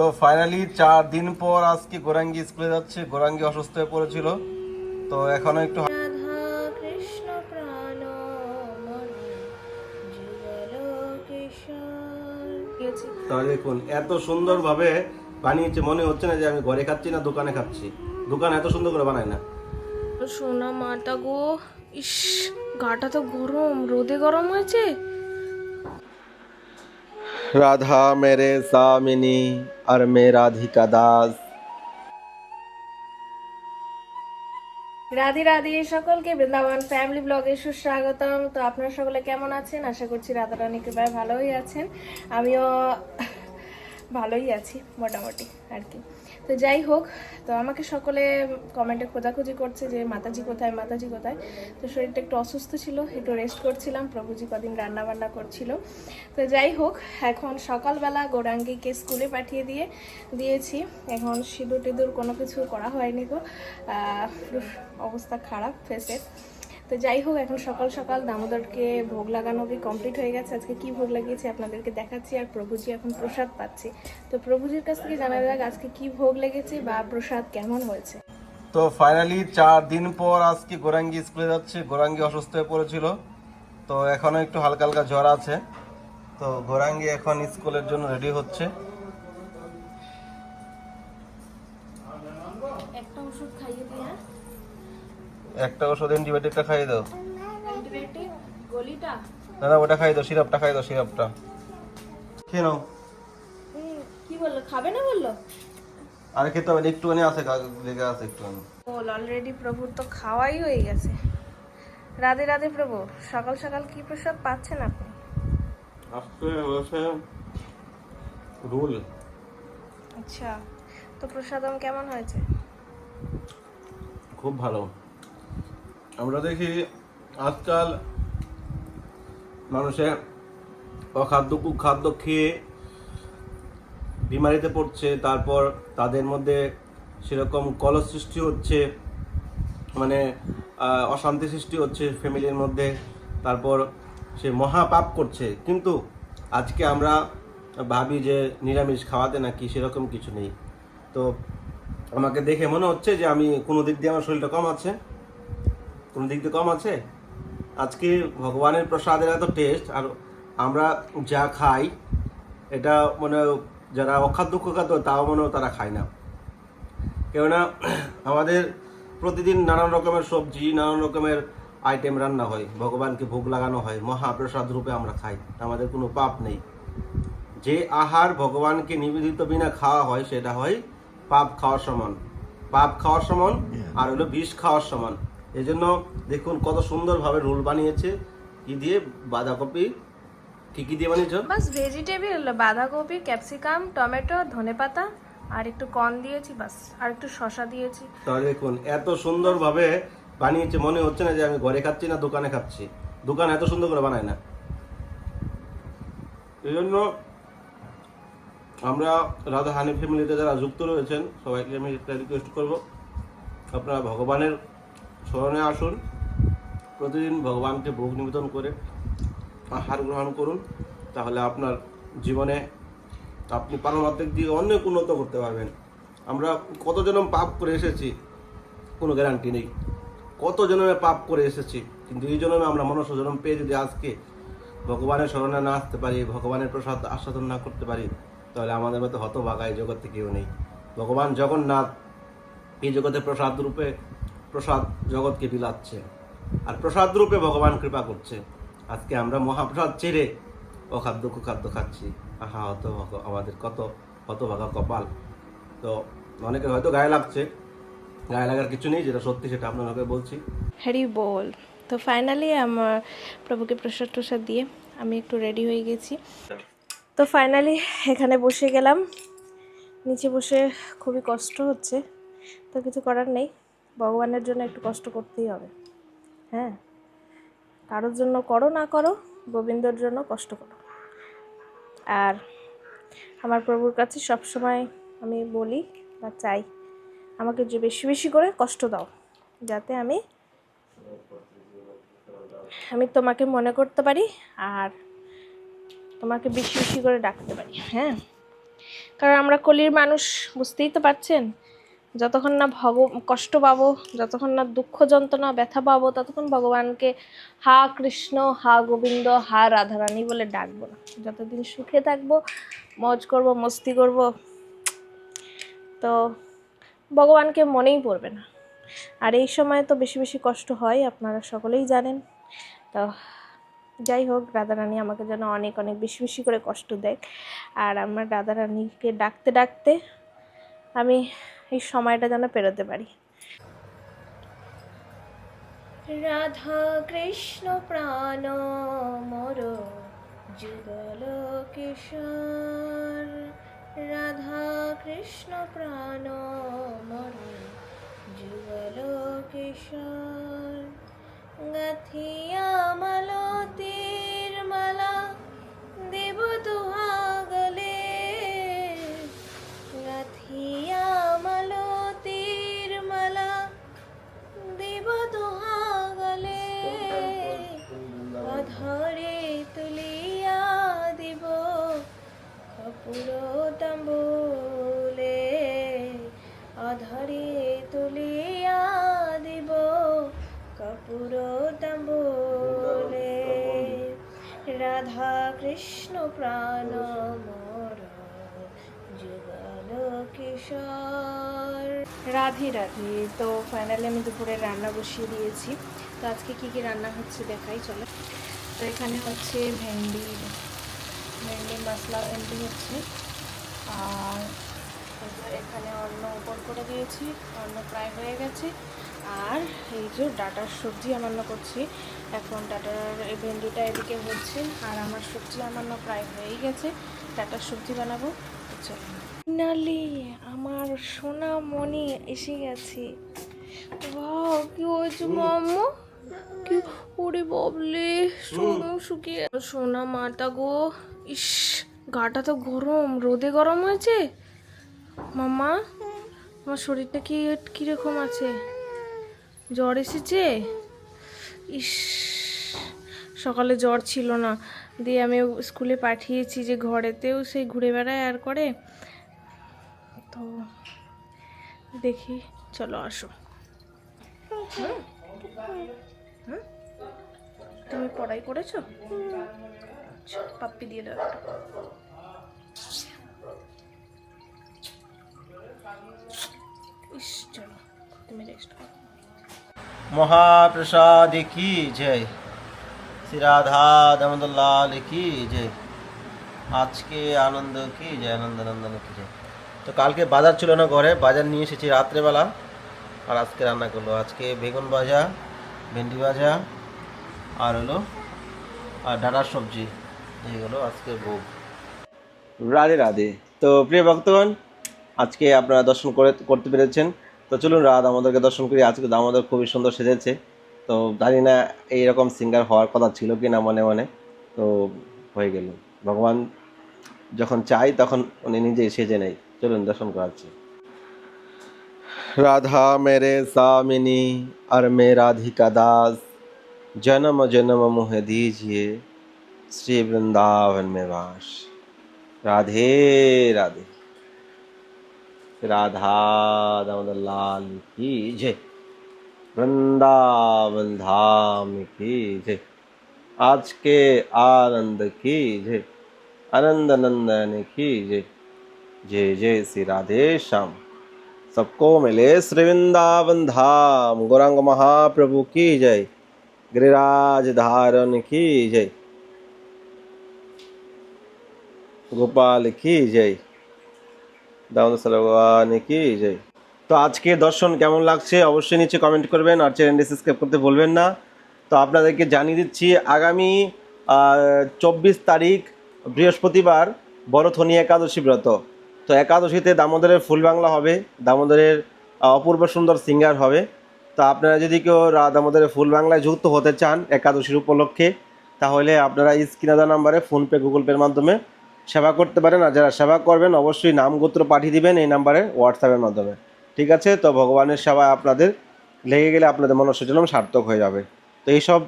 তো ফাইনালি চার দিন পর আজকে গোরাঙ্গি স্কুলে যাচ্ছে। গোরাঙ্গি অসুস্থ হয়ে পড়েছিল। তো এখনও একটু তাহলে দেখুন এত সুন্দর ভাবে বানিয়েছে মনে হচ্ছে না যে আমি ঘরে খাচ্ছি না দোকানে খাচ্ছি। দোকান এত সুন্দর করে বানায় না। সোনা মাটা গো ইস গাটা তো গরম রোদে গরম হয়েছে। রাধা মেরে সামিনী আর মে রাধিকা দাস রাধে রাধে সকলকে বৃন্দাবন ফ্যামিলি ব্লগে সুস্বাগতম। তো আপনারা সকলে কেমন আছেন? আশা করছি রাধা রানী কৃপায় ভালোই আছেন। আমিও ভালোই আছি, মোটামুটি আর কি। তো যাই হোক, তো আমাকে সকলে কমেন্টে খোঁজাখুঁজি করছে যে মাতাজি কোথায় মাতাজি কোথায়? তো শরীরটা একটু অসুস্থ ছিল, একটু রেস্ট করছিলাম, প্রভুজি কদিন রান্না বান্না করছিল। তো যাই হোক, এখন সকালবেলা গৌরাঙ্গীকে স্কুলে পাঠিয়ে দিয়ে দিয়েছি। এখন সিঁদুর টিঁদুর কোনো কিছু করা হয়নি গো। অবস্থা খারাপ ফেসের তো যাই হোক, এখন সকাল সকাল দামোদরকে ভোগ লাগানো কি কমপ্লিট হয়ে গেছে। আজকে কি ভোগ লাগিয়েছি আপনাদেরকে দেখাচ্ছি আর প্রভুজি এখন প্রসাদ পাচ্ছি। তো প্রভুজির কাছ থেকে জানা যাক আজকে কি ভোগ লেগেছে বা প্রসাদ কেমন হয়েছে। তো ফাইনালি চার দিন পর আজকে গোরাঙ্গি স্কুলে যাচ্ছে। গোরাঙ্গি অসুস্থ হয়ে পড়েছিল। তো এখনও একটু হালকা হালকা জ্বর আছে। তো গোরাঙ্গি এখন স্কুলের জন্য রেডি হচ্ছে একটা ওষুধ খাইয়ে দিয়ে একটা ওষুধ অ্যান্টিবায়োটিকটা খাইয়ে দাও। অ্যান্টিবায়োটিক? গলিটা? না না ওটা খাইয়ে দাও সিরাপটা খাইয়ে দাও সিরাপটা। খেয়ে নাও। কি বলল? খাবে না বলল? আর খেতে হবে একটুখানি আছে লেগে আছে একটুখানি। বল অলরেডি প্রভুর তো খাওয়াই হয়ে গেছে। রাধে রাধে প্রভু সকাল সকাল কি প্রসাদ পাচ্ছেন আপনি? আজকে হয়েছে রুল। আচ্ছা তো প্রসাদম কেমন হয়েছে? খুব ভালো। আমরা দেখি আজকাল মানুষের অখাদ্য কুখাদ্য খেয়ে বিমারিতে পড়ছে, তারপর তাদের মধ্যে সেরকম কলহ সৃষ্টি হচ্ছে মানে অশান্তি সৃষ্টি হচ্ছে ফ্যামিলির মধ্যে, তারপর সে মহাপাপ করছে। কিন্তু আজকে আমরা ভাবি যে নিরামিষ খাওয়াতে নাকি সেরকম কিছু নেই। তো আমাকে দেখে মনে হচ্ছে যে আমি কোনো দিক দিয়ে আমার শরীরটা কম আছে। কোনো দিক দিয়ে কম আছে? আজকে ভগবানের প্রসাদের এত টেস্ট আর আমরা যা খাই এটা মনে যারা অখাদ্য খাদ্য তাও মনে তারা খায় না। কেননা আমাদের প্রতিদিন নানান রকমের সবজি নানান রকমের আইটেম রান্না হয়। ভগবানকে ভোগ লাগানো হয় মহাপ্রসাদ রূপে আমরা খাই। আমাদের কোনো পাপ নেই। যে আহার ভগবানকে নিবেদিত বিনা খাওয়া হয় সেটা হয় পাপ খাওয়ার সমান। পাপ খাওয়ার সমান আর হলো বিষ খাওয়ার সমান। এই জন্য দেখুন কত সুন্দরভাবে রোল বানিয়েছে। কি দিয়ে? বাঁধাকপি। কি কি দিয়ে বানিয়েছ? বাস ভেজিটেবল বাঁধাকপি ক্যাপসিকাম টমেটো ধনেপাতা আর একটু কর্ন দিয়েছি বাস আর একটু শসা দিয়েছি। তাহলে দেখুন এত সুন্দরভাবে বানিয়েছে মনে হচ্ছে না যে আমি ঘরে খাচ্ছি না দোকানে খাচ্ছি। দোকান এত সুন্দর করে বানায় না। এই জন্য আমরা রাধা হানি ফ্যামিলিতে যারা যুক্ত রয়েছেন সবাইকে আমি একটা রিকোয়েস্ট করব। আপনারা ভগবানের স্মরণে আসুন, প্রতিদিন ভগবানকে ভোগ নিবেদন করে আহার গ্রহণ করুন, তাহলে আপনার জীবনে আপনি পারমাত্মিক দিকে অনেক উন্নত করতে পারবেন। আমরা কত জনম পাপ করে এসেছি, কোনো গ্যারান্টি নেই। কত জনমে পাপ করে এসেছি, কিন্তু এই জন্মে আমরা মনুষ্য জন্ম পেয়ে যদি আজকে ভগবানের স্মরণে না আসতে পারি, ভগবানের প্রসাদ আস্বাদন না করতে পারি, তাহলে আমাদের মতো হতভাগা এই জগতে কেউ নেই। ভগবান জগন্নাথ এই জগতে প্রসাদ রূপে প্রসাদ জগৎকে বিলাচ্ছে। আর প্রসাদ রূপে ভগবান কৃপা করছে। আজকে আমরা মহাপ্রসাদ ছেড়ে অখাদ্য কুখাদ্য খাচ্ছি। আহা, হত আমাদের কত হতভাগা কপাল। তো অনেকে হয়তো গায়ে লাগছে। গায়ে লাগার কিছু নেই, যেটা সত্যি সেটা আপনাকে বলছি। হ্যারি বল। তো ফাইনালি আমার প্রভুকে প্রসাদ টসাদ দিয়ে আমি একটু রেডি হয়ে গেছি। তো ফাইনালি এখানে বসে গেলাম। নিচে বসে খুবই কষ্ট হচ্ছে। তো কিছু করার নেই। ভগবানের জন্য একটু কষ্ট করতেই হবে। হ্যাঁ? কারোর জন্য করো, না করো, গোবিন্দর জন্য কষ্ট করো। আর আমার প্রভুর কাছে সবসময় আমি বলি বা চাই, আমাকে যে বেশি বেশি করে কষ্ট দাও, যাতে আমি আমি তোমাকে মনে করতে পারি আর তোমাকে বেশি বেশি করে ডাকতে পারি। হ্যাঁ? কারণ আমরা কলির মানুষ, বুঝতেই তো পারছেন? যতক্ষণ না ভগ কষ্ট পাবো, যতক্ষণ না দুঃখ যন্ত্রণা, ব্যথা পাবো, ততক্ষণ ভগবানকে হা কৃষ্ণ, হা গোবিন্দ, হা রাধারানী বলে ডাকবো না। যতদিন সুখে থাকব, মজ করব, মস্তি করব, তো ভগবানকে মনেই পড়বে না। আর এই সময় তো বেশি বেশি কষ্ট হয়, আপনারা সকলেই জানেন। তো যাই হোক, রাধারানী আমাকে যেন অনেক অনেক বেশি বেশি করে কষ্ট দেয়। আর আমার রাধারানীকে ডাকতে ডাকতে আমি এই সময়টা যেন পেরোতে পারি। রাধা কৃষ্ণ প্রাণ মর, যুগল কিশোর। রাধা কৃষ্ণ প্রাণ মর, যুগল কিশোর। গাথিয়া মালতীর মালা দেব কিশোর রাধে রাধে। তো ফাইনালি আমি দুপুরে রান্না বসিয়ে দিয়েছি। তো আজকে কি কি রান্না হচ্ছে দেখাই, চলো। তো এখানে হচ্ছে ভেন্ডি ভেন্ডি মশলা, ভেন্ডি হচ্ছে। আর এখানে অন্ন উপর করে দিয়েছি। অন্ন প্রায় হয়ে গেছে। আর এই যে ডাটার সবজি আমান্য করছি। এখন ডাটার ভেন্ডিটা এদিকে হচ্ছে। আর আমার সবজি আমান্য প্রায় হয়েই গেছে। ডাটার সবজি বানাবো। চলো। ফাইনালি আমার সোনা মনি এসে গেছে। ওয়াও কি হয়েছে মাম্মু? কি? ওরে বাবলে সোনা শুকিয়ে। সোনা মাটা গো ইস গাটা তো গরম রোদে গরম হয়েছে? মাম্মা আমার শরীরটা কি কীরকম আছে? জ্বর এসেছে? ইস সকালে জ্বর ছিল না। দিয়ে আমি স্কুলে পাঠিয়েছি যে ঘরেতেও সেই ঘুরে বেড়ায় আর করে। তো দেখি চলো আসো? তুমি পড়াই করেছ? আচ্ছা, পাপ্পি দিয়ে দাও। ইস মহাপ্রসাদ কি জয়? শ্রী রাধা দামোদর কি জয়? আজকে আনন্দ কি জয়? আনন্দ নন্দন কি জয়? তো কালকে বাজার ছিল না ঘরে, বাজার নিয়ে এসেছি রাত্রেবেলা। আর আজকে রান্না করল, আজকে বেগুন ভাজা, ভেন্ডি ভাজা, আর হলো, আর ডাটার সবজি। এইগুলো আজকে ভোগ। রাধে রাধে। তো প্রিয় ভক্তগণ, আজকে আপনারা দর্শন করে, করতে পেরেছেন। তো চলুন রাত আমাদেরকে দর্শন করি। আজকে দামোদর খুবই সুন্দর সেজেছে। তো জানি না এইরকম সিঙ্গার হওয়ার কথা ছিল কি না মনে মনে। তো হয়ে গেল। ভগবান যখন চাই তখন উনি নিজেই সেজে নেই চলুন দর্শন করাচ্ছি রাধা মেরে সামিনী আর মে রাধিকা দাস জন্ম জন্ম মোহ दीजिए श्री वृंदावन में वास राधे राधे राधा दामोदर लाल की जय वृंदावन धाम की जय आज के आनंद की जय आनंद नंदन की जय जय जय श्री राधे श्याम सबको मिले श्री वृंदावन धाम गौरांग महाप्रभु की जय गिरिराज धारण की जय গোপাল কি জয় দামোদর ভগবান কি জয় তো আজকে দর্শন কেমন লাগছে অবশ্যই নিচে কমেন্ট করবেন আর চ্যানেলটি সাবস্ক্রাইব করতে ভুলবেন না তো আপনাদেরকে জানিয়ে দিচ্ছি আগামী চব্বিশ তারিখ বৃহস্পতিবার বড়থনি একাদশী ব্রত তো একাদশীতে দামোদরের ফুল বাংলা হবে, দামোদরের অপূর্ব সুন্দর সিঙ্গার হবে। তো আপনারা যদি কেউ দামোদরের ফুল বাংলায় যুক্ত হতে চান একাদশীর উপলক্ষে, তাহলে আপনারা স্ক্রিনাদা নাম্বারে ফোনপে, গুগল পের মাধ্যমে সেবা করতে পারেন। আর যারা সেবা করবেন, অবশ্যই নাম গোত্র পাঠিয়ে দিবেন এই নাম্বারে হোয়াটসঅ্যাপের মাধ্যমে। ঠিক আছে? তো ভগবানের সেবায় আপনাদের লেগে গেলে আপনাদের মনস্সজনম সার্থক হয়ে যাবে। তো এইসব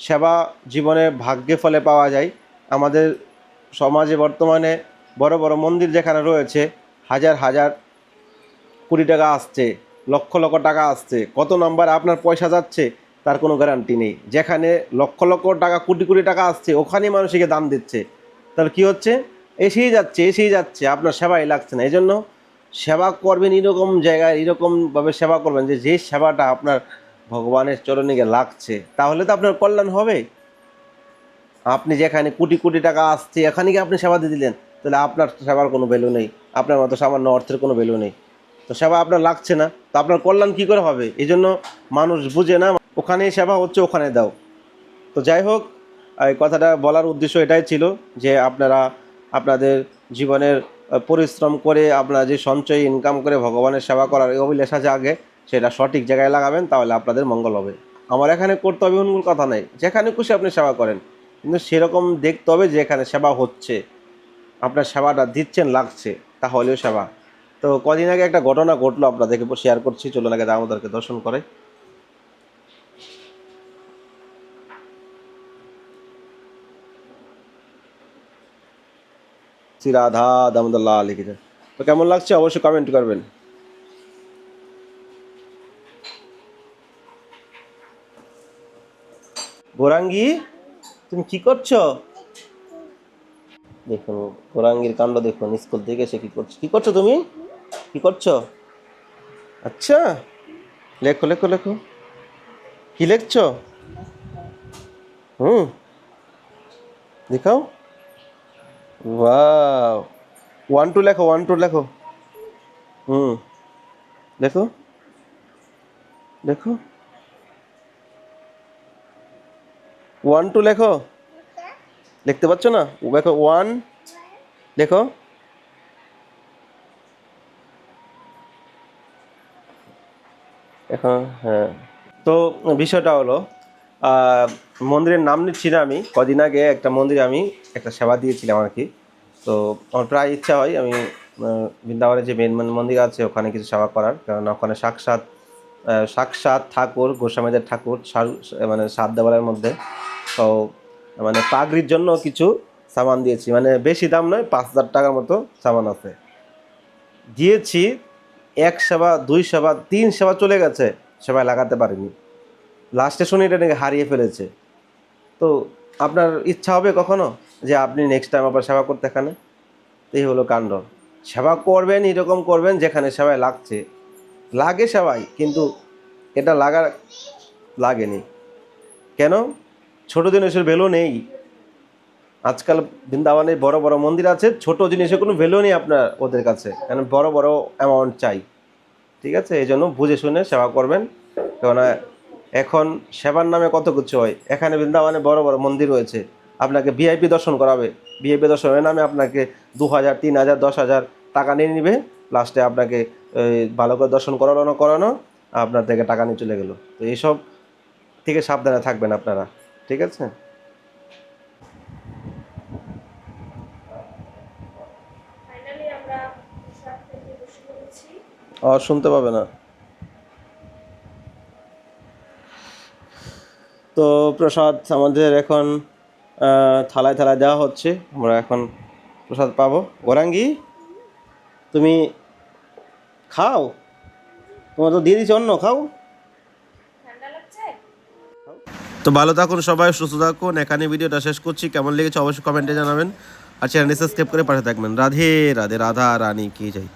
সেবা জীবনে ভাগ্যে ফলে পাওয়া যায়। আমাদের সমাজে বর্তমানে বড় বড় মন্দির যেখানে রয়েছে, হাজার হাজার কোটি টাকা আসছে, লক্ষ লক্ষ টাকা আসছে। কত নাম্বার আপনার পয়সা যাচ্ছে, তার কোনো গ্যারান্টি নেই। যেখানে লক্ষ লক্ষ টাকা, কোটি কোটি টাকা আসছে, ওখানেই মানুষকে দান দিচ্ছে। তাহলে কি হচ্ছে? এসেই যাচ্ছে এসেই যাচ্ছে। আপনার সেবাই লাগছে না। এই জন্য সেবা করবেন এরকম জায়গায় এরকমভাবে সেবা করবেন যে যে সেবাটা আপনার ভগবানের চরণে লাগছে, তাহলে তো আপনার কল্যাণ হবে। আপনি যেখানে কোটি কোটি টাকা আসছে, এখানে কি আপনি সেবা দিয়ে দিলেন। তাহলে আপনার সেবার কোনো ভ্যালু নেই। আপনার মতো সামান্য অর্থের কোনো ভ্যালু নেই। তো সেবা আপনার লাগছে না। তো আপনার কল্যাণ কী করে হবে? এই জন্য মানুষ বুঝে না ওখানে সেবা হচ্ছে, ওখানে দাও। তো যাই হোক, এই কথাটা বলার উদ্দেশ্য এটাই ছিল যে আপনারা আপনাদের জীবনের পরিশ্রম করে আপনারা যে সঞ্চয় ইনকাম করে ভগবানের সেবা করার এই অভিলাষা জাগে সেটা সঠিক জায়গায় লাগাবেন, তাহলে আপনাদের মঙ্গল হবে। আমার এখানে করতে হবে এমন কথা নেই। যেখানে খুশি আপনি সেবা করেন। কিন্তু সেরকম দেখতে হবে যে এখানে সেবা হচ্ছে। আপনার সেবাটা দিচ্ছেন, লাগছে, তাহলেও সেবা। তো কদিন আগে একটা ঘটনা ঘটলো আপনাদেরকে শেয়ার করছি, চলুন আগে দামোদরকে দর্শন করে শ্রী রাধা দামোদর লিখেছে তো কেমন লাগছে? অবশ্যই কমেন্ট করবেন। গোরাঙ্গি, তুমি কি করছ? দেখুন গোরাঙ্গির কাণ্ড দেখুন, স্কুল থেকে এসে কি করছ কি করছ তুমি? কি করছ? আচ্ছা লেখো লেখো লেখো। কি লিখছো? হুম। দেখাও। ওয়ান টু লেখো, ওয়ান টু লেখো। হুম। লেখো লেখো ওয়ান টু লেখো। লিখতে পারছ না? দেখো ওয়ান লেখো এখন হ্যাঁ। তো, বিষয়টা হলো মন্দিরের নাম নিচ্ছি না আমি। কদিন আগে একটা মন্দিরে আমি একটা সেবা দিয়েছিলাম আর কি। তো, আমার প্রায় ইচ্ছা হয় আমি বৃন্দাবনে যে মেন মন্দির আছে, ওখানে কিছু সেবা করার। কারণ ওখানে সাক্ষাৎ সাক্ষাৎ ঠাকুর, গোস্বামীদের ঠাকুর মানে সাত দেওয়ালের মধ্যে। তো মানে পাগড়ির জন্য কিছু সামান দিয়েছি। মানে বেশি দাম নয়, পাঁচ হাজার টাকার মতো সামান আছে। দিয়েছি এক সেবা, দুই সেবা, তিন সেবা চলে গেছে, সেবায় লাগাতে পারিনি। লাস্টে শুনি এটা নাকি হারিয়ে ফেলেছে। তো আপনার ইচ্ছা হবে কখনো যে আপনি নেক্সট টাইম আবার সেবা করতে এখানে? এই হলো কাণ্ড। সেবা করবেন, এরকম করবেন যেখানে সেবায় লাগছে। লাগে সেবাই, কিন্তু এটা লাগার লাগেনি। কেন? ছোট জিনিসের ভ্যালু নেই। আজকাল বৃন্দাবনে বড় বড় মন্দির আছে, ছোট জিনিসের কোনো ভ্যালু নেই আপনার ওদের কাছে। কারণ বড় বড় অ্যামাউন্ট চাই। ঠিক আছে? এই জন্য বুঝে শুনে সেবা করবেন। কেননা এখন সেবার নামে কত কিছু হয়। এখানে বৃন্দাবনে বড় বড় মন্দির রয়েছে। আপনাকে ভিআইপি দর্শন করাবে। ভিআইপি দর্শনের নামে আপনাকে দু হাজার তিন হাজার দশ হাজার টাকা নিয়ে নিবে। লাস্টে আপনাকে ভালো করে দর্শন করানো করানো, আপনার থেকে টাকা নিয়ে চলে গেলো। তো এইসব থেকে সাবধানে থাকবেন আপনারা। ঠিক আছে? শুনতে পাবে না। তো প্রসাদ আমাদের এখন থালায় থালায় দেওয়া হচ্ছে। আমরা এখন প্রসাদ পাবো। গোরাঙ্গি তুমি খাও? তোমার তো দিয়ে দিচ্ছ অন্য খাও। তো ভালো থাকুন, সবাই সুস্থ থাকুন। এখানে ভিডিওটা শেষ করছি। কেমন লেগেছে অবশ্যই কমেন্টে জানাবেন। আর চ্যানেলটি সাবস্ক্রাইব করে পাশে থাকবেন। রাধে রাধে, রাধা, রানী, কি যাই